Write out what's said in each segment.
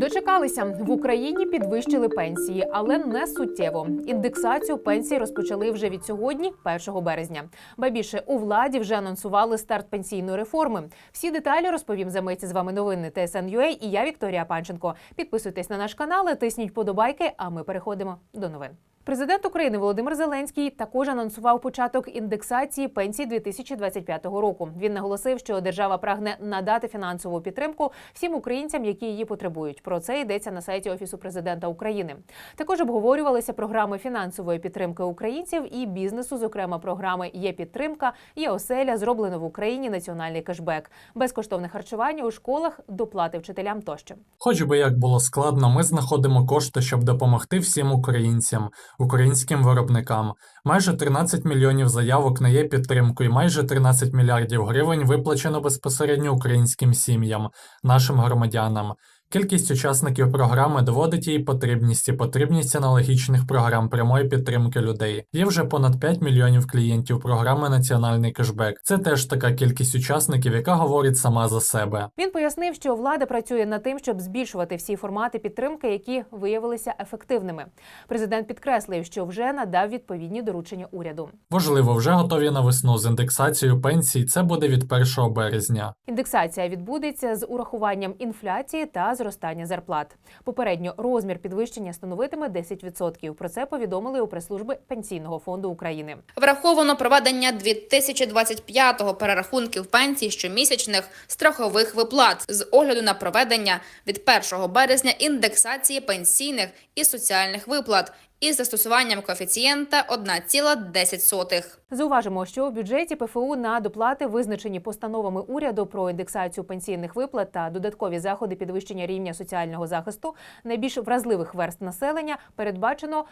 Дочекалися в Україні, підвищили пенсії, але не суттєво. Індексацію пенсій розпочали вже від сьогодні, 1 березня. Ба більше у владі вже анонсували старт пенсійної реформи. Всі деталі розповім за миті з вами новини ТСН.UA і я Вікторія Панченко. Підписуйтесь на наш канал, тисніть подобайки. А ми переходимо до новин. Президент України Володимир Зеленський також анонсував початок індексації пенсій 2025 року. Він наголосив, що держава прагне надати фінансову підтримку всім українцям, які її потребують. Про це йдеться на сайті Офісу президента України. Також обговорювалися програми фінансової підтримки українців і бізнесу, зокрема програми Є підтримка, є оселя, зроблено в Україні національний кешбек, безкоштовне харчування у школах, доплати вчителям тощо. Хоч би як було складно, ми знаходимо кошти, щоб допомогти всім українцям, українським виробникам. Майже 13 мільйонів заявок на є підтримку і майже 13 мільярдів гривень виплачено безпосередньо українським сім'ям, нашим громадянам. Кількість учасників програми доводить її потрібність і потрібність аналогічних програм прямої підтримки людей. Є вже понад 5 мільйонів клієнтів програми Національний кешбек. Це теж така кількість учасників, яка говорить сама за себе. Він пояснив, що влада працює над тим, щоб збільшувати всі формати підтримки, які виявилися ефективними. Президент підкреслив, що вже надав відповідні доручення уряду. Важливо, вже готові на весну з індексацією пенсій. Це буде від 1 березня. Індексація відбудеться з урахуванням інфляції та зростання зарплат. Попередньо розмір підвищення становитиме 10%. Про це повідомили у прес-служби Пенсійного фонду України. Враховано проведення 2025-го перерахунків пенсій щомісячних страхових виплат з огляду на проведення від 1 березня індексації пенсійних і соціальних виплат із застосуванням коефіцієнта 1,10. Зауважимо, що у бюджеті ПФУ на доплати, визначені постановами уряду про індексацію пенсійних виплат та додаткові заходи підвищення рівня соціального захисту найбільш вразливих верст населення, передбачено.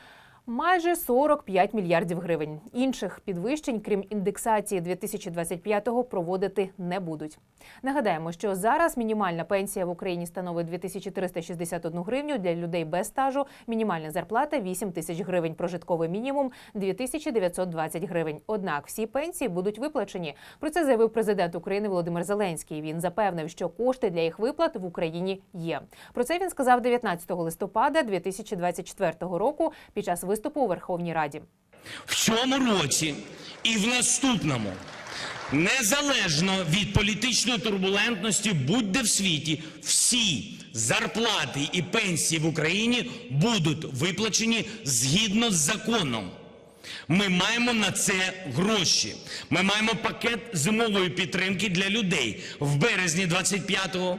Майже 45 мільярдів гривень. Інших підвищень, крім індексації 2025-го, проводити не будуть. Нагадаємо, що зараз мінімальна пенсія в Україні становить 2361 гривню для людей без стажу. Мінімальна зарплата 8 тисяч гривень. Прожитковий мінімум 2920 гривень. Однак всі пенсії будуть виплачені. Про це заявив президент України Володимир Зеленський. Він запевнив, що кошти для їх виплат в Україні є. Про це він сказав 19 листопада 2024 року під час виступу у Верховній Раді. в цьому році і в наступному, незалежно від політичної турбулентності, будь-де в світі, всі зарплати і пенсії в Україні будуть виплачені згідно з законом. Ми маємо на це гроші. Ми маємо пакет зимової підтримки для людей в березні 25-го.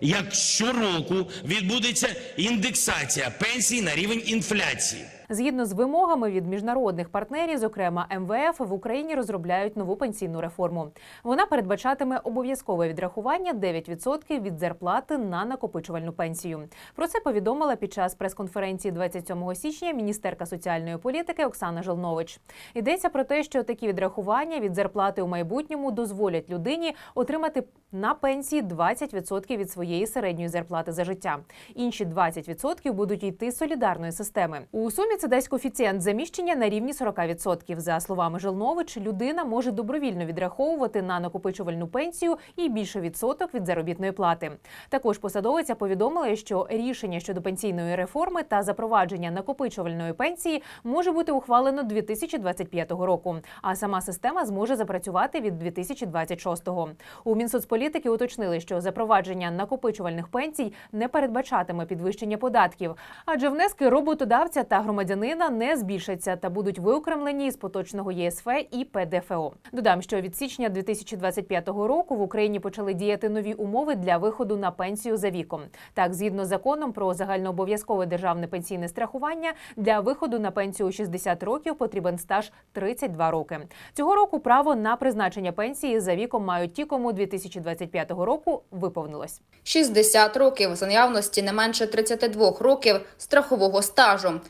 Як щороку відбудеться індексація пенсій на рівень інфляції. Згідно з вимогами від міжнародних партнерів, зокрема МВФ, в Україні розробляють нову пенсійну реформу. Вона передбачатиме обов'язкове відрахування 9% від зарплати на накопичувальну пенсію. Про це повідомила під час прес-конференції 27 січня міністерка соціальної політики Оксана Жолнович. Йдеться про те, що такі відрахування від зарплати у майбутньому дозволять людині отримати на пенсії 20% від своєї середньої зарплати за життя. Інші 20% будуть йти з солідарної системи. У сумі це дасть коефіцієнт заміщення на рівні 40%. За словами Жилнович, людина може добровільно відраховувати на накопичувальну пенсію і більше відсоток від заробітної плати. Також посадовиця повідомила, що рішення щодо пенсійної реформи та запровадження накопичувальної пенсії може бути ухвалено 2025 року. А сама система зможе запрацювати від 2026-го. У Мінсоцполітики уточнили, що запровадження накопичувальних пенсій не передбачатиме підвищення податків, адже внески роботодавця та громадянина не збільшаться та будуть виокремлені з поточного ЄСФ і ПДФО. Додам, що від січня 2025 року в Україні почали діяти нові умови для виходу на пенсію за віком. Так, згідно з законом про загальнообов'язкове державне пенсійне страхування, для виходу на пенсію у 60 років потрібен стаж 32 роки. Цього року право на призначення пенсії за віком мають ті, кому 2025 року виповнилось. 60 років за наявності не менше 32 років страхового стажу,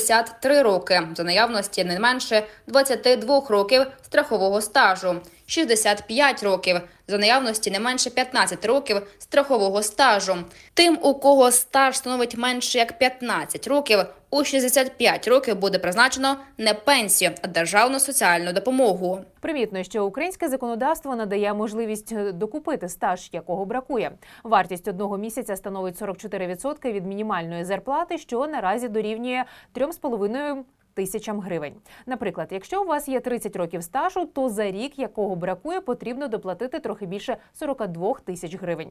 63 роки. За наявності не менше 22 років страхового стажу, 65 років, за наявності не менше 15 років страхового стажу. Тим, у кого стаж становить менше як 15 років, у 65 років буде призначено не пенсію, а державну соціальну допомогу. Примітно, що українське законодавство надає можливість докупити стаж, якого бракує. Вартість одного місяця становить 44% від мінімальної зарплати, що наразі дорівнює 3,5 тисячам гривень. Наприклад, якщо у вас є 30 років стажу, то за рік, якого бракує, потрібно доплатити трохи більше 42 тисяч гривень.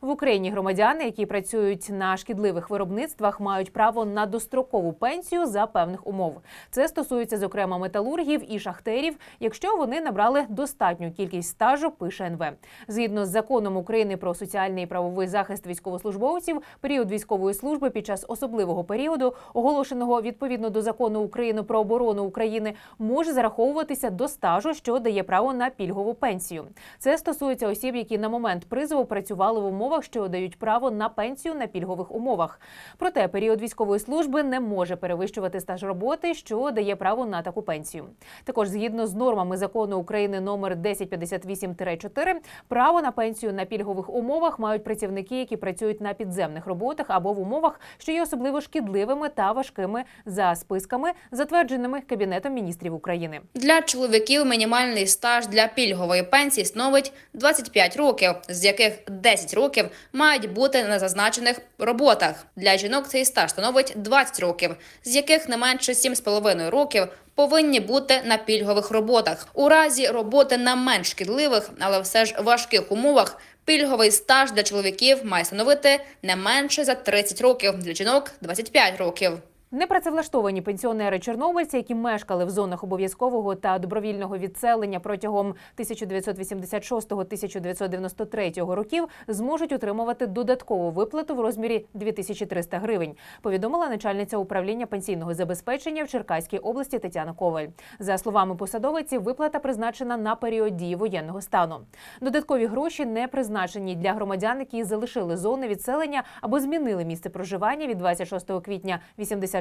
В Україні громадяни, які працюють на шкідливих виробництвах, мають право на дострокову пенсію за певних умов. Це стосується зокрема металургів і шахтерів, якщо вони набрали достатню кількість стажу, пише НВ. Згідно з законом України про соціальний і правовий захист військовослужбовців, період військової служби під час особливого періоду, оголошеного відповідно до закону України про оборону України, може зараховуватися до стажу, що дає право на пільгову пенсію. Це стосується осіб, які на момент призову працювали в умовах, що дають право на пенсію на пільгових умовах. Проте період військової служби не може перевищувати стаж роботи, що дає право на таку пенсію. Також згідно з нормами закону України номер 1058-4, право на пенсію на пільгових умовах мають працівники, які працюють на підземних роботах або в умовах, що є особливо шкідливими та важкими за списками, затвердженими Кабінетом міністрів України. Для чоловіків мінімальний стаж для пільгової пенсії становить 25 років, з яких 10 років мають бути на зазначених роботах. Для жінок цей стаж становить 20 років, з яких не менше 7,5 років повинні бути на пільгових роботах. У разі роботи на менш шкідливих, але все ж важких умовах. Пільговий стаж для чоловіків має становити не менше за 30 років, для жінок 25 років. Непрацевлаштовані пенсіонери чорнобильці, які мешкали в зонах обов'язкового та добровільного відселення протягом 1986-1993 років, зможуть отримувати додаткову виплату в розмірі 2300 гривень. Повідомила начальниця управління пенсійного забезпечення в Черкаській області Тетяна Коваль. За словами посадовиці, виплата призначена на період дії воєнного стану. Додаткові гроші не призначені для громадян, які залишили зони відселення або змінили місце проживання від 26 квітня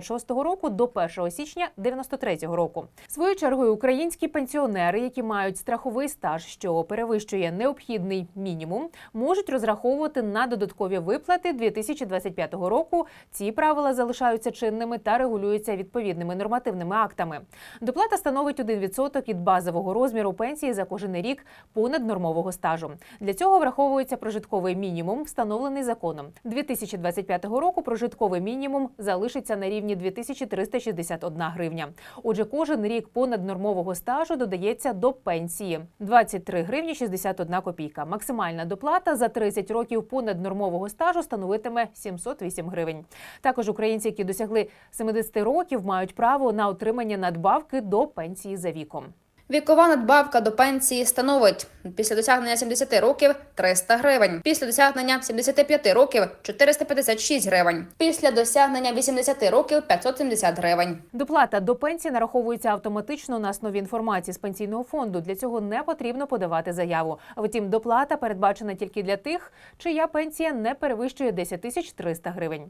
86 року до 1 січня 93 року. Своєю чергою українські пенсіонери, які мають страховий стаж, що перевищує необхідний мінімум, можуть розраховувати на додаткові виплати 2025 року. Ці правила залишаються чинними та регулюються відповідними нормативними актами. Доплата становить 1% від базового розміру пенсії за кожен рік понад нормового стажу. Для цього враховується прожитковий мінімум, встановлений законом. 2025 року прожитковий мінімум залишиться на рівні 2361 гривня. Отже, кожен рік понад нормового стажу додається до пенсії 23 гривні 61 копійка. Максимальна доплата за 30 років понад нормового стажу становитиме 708 гривень. Також українці, які досягли 70 років, мають право на отримання надбавки до пенсії за віком. Вікова надбавка до пенсії становить після досягнення 70 років 300 гривень, після досягнення 75 років 456 гривень, після досягнення 80 років 570 гривень. Доплата до пенсії нараховується автоматично на основі інформації з пенсійного фонду. Для цього не потрібно подавати заяву. Втім, доплата передбачена тільки для тих, чия пенсія не перевищує 10 тисяч 300 гривень.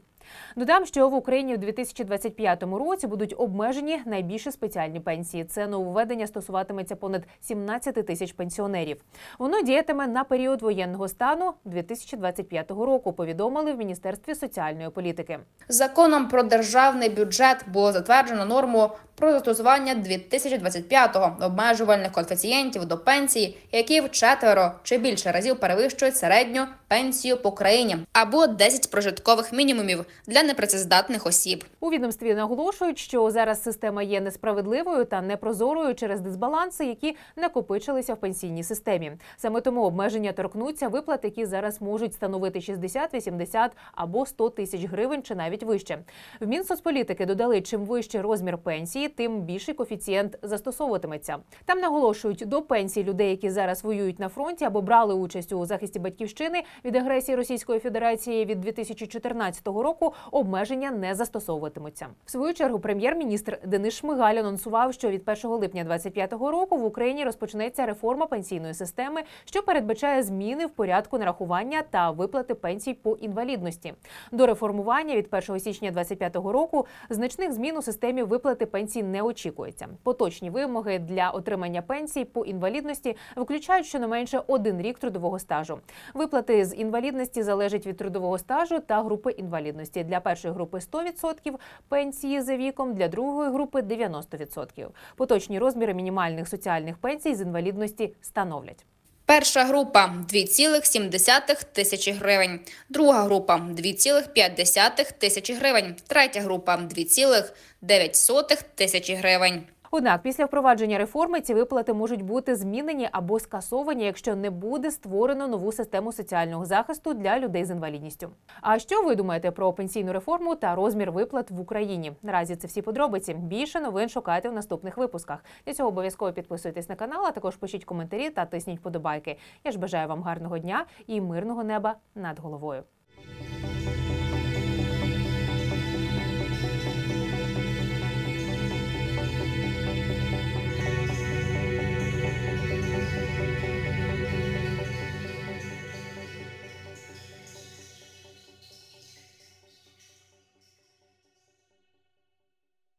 Додам, що в Україні в 2025 році будуть обмежені найбільші спеціальні пенсії. Це нововведення стосуватиметься понад 17 тисяч пенсіонерів. Воно діятиме на період воєнного стану 2025 року. Повідомили в міністерстві соціальної політики. Законом про державний бюджет було затверджено норму про застосування 2025-го обмежувальних коефіцієнтів до пенсії, які в четверо чи більше разів перевищують середню пенсію по країні або 10 прожиткових мінімумів для непрацездатних осіб. У відомстві наголошують, що зараз система є несправедливою та непрозорою через дисбаланси, які накопичилися в пенсійній системі. Саме тому обмеження торкнуться виплат, які зараз можуть становити 60, 80 або 100 тисяч гривень чи навіть вище. В Мінсоцполітики додали, чим вищий розмір пенсії, тим більший коефіцієнт застосовуватиметься. Там наголошують до пенсій людей, які зараз воюють на фронті або брали участь у захисті батьківщини від агресії Російської Федерації від 2014 року. Обмеження не застосовуватимуться. В свою чергу прем'єр-міністр Денис Шмигаль анонсував, що від 1 липня 2025 року в Україні розпочнеться реформа пенсійної системи, що передбачає зміни в порядку нарахування та виплати пенсій по інвалідності. До реформування від 1 січня 2025 року значних змін у системі виплати пенсій не очікується. Поточні вимоги для отримання пенсій по інвалідності включають щонайменше один рік трудового стажу. Виплати з інвалідності залежать від трудового стажу та групи інвалідності. Для першої групи 100% пенсії за віком, для другої групи 90%. Поточні розміри мінімальних соціальних пенсій з інвалідності становлять. Перша група 2,7 тисячі гривень, друга група 2,5 тисячі гривень, третя група 2,9 тисячі гривень. Однак після впровадження реформи ці виплати можуть бути змінені або скасовані, якщо не буде створено нову систему соціального захисту для людей з інвалідністю. А що ви думаєте про пенсійну реформу та розмір виплат в Україні? Наразі це всі подробиці. Більше новин шукайте в наступних випусках. Для цього обов'язково підписуйтесь на канал, а також пишіть коментарі та тисніть подобайки. Я ж бажаю вам гарного дня і мирного неба над головою.